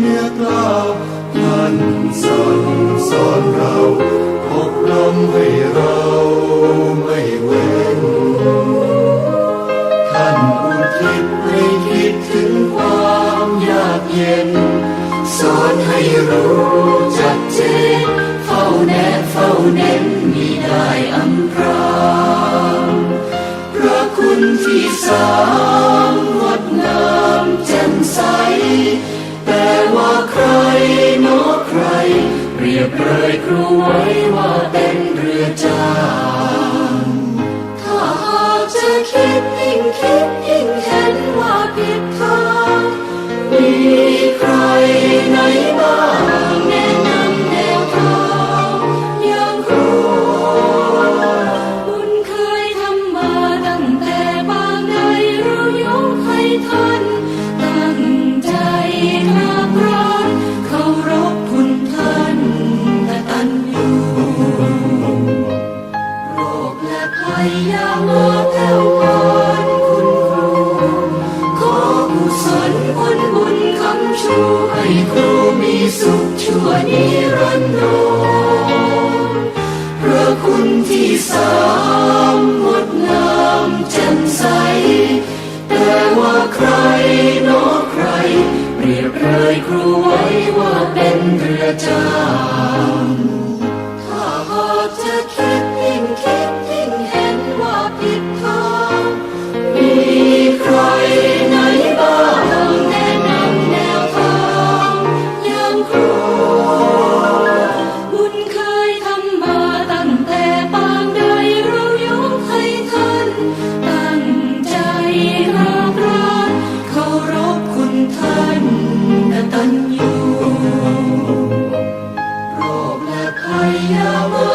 เนื้อกล้าวท่านสั่งสอนเราอบรมให้เราไม่เว้นท่านอุทิศให้คิดถึงความยากเย็น สอนให้รู้จักเจนเฝ้าแนะเฝ้าเน้นมีได้อำพรางพระคุณที่สา ยบเปรยครูไว้ว่าเป็นเรือจางถ้าหากจะคิดยิ่งคิดยิ่งเห็น สุขชั่วนิรันดรพระคุณที่สามงดงามจ่ใส แต่ว่าใครนอกใคร เปรียบเลยครูไว้ว่าเป็นเรือจ้า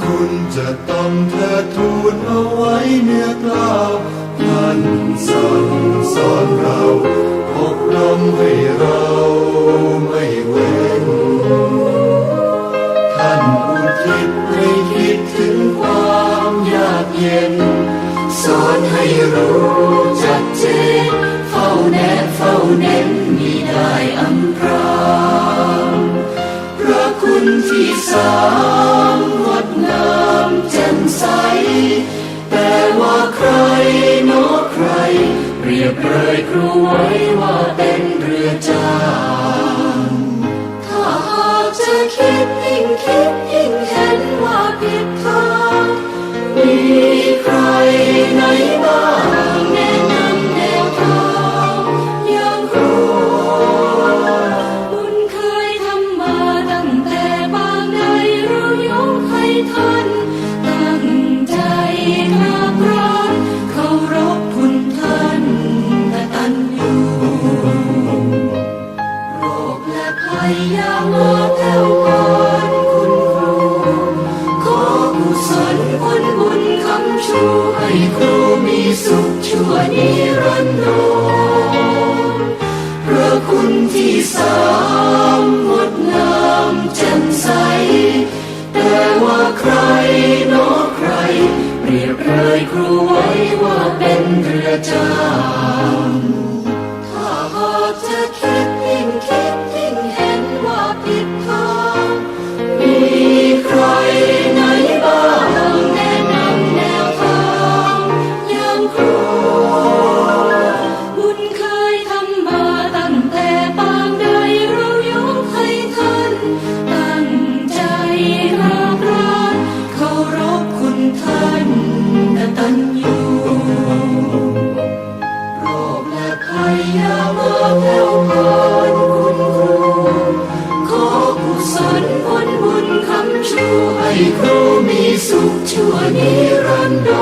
คุณจะต้องเธอทูลเอาไว้เนื้อกล้าวท่านสอนสอนเราพบลมให้เราไม่เว้นท่านอุทิศให้คิดถึงความยากเย็น สอนให้รู้จักเจนเฝ้าแนบเฝ้าเน้นมีได้อันตรางพระคุณที่สาม will cry. สุขชั่วนิรันดร์พระคุณที่สา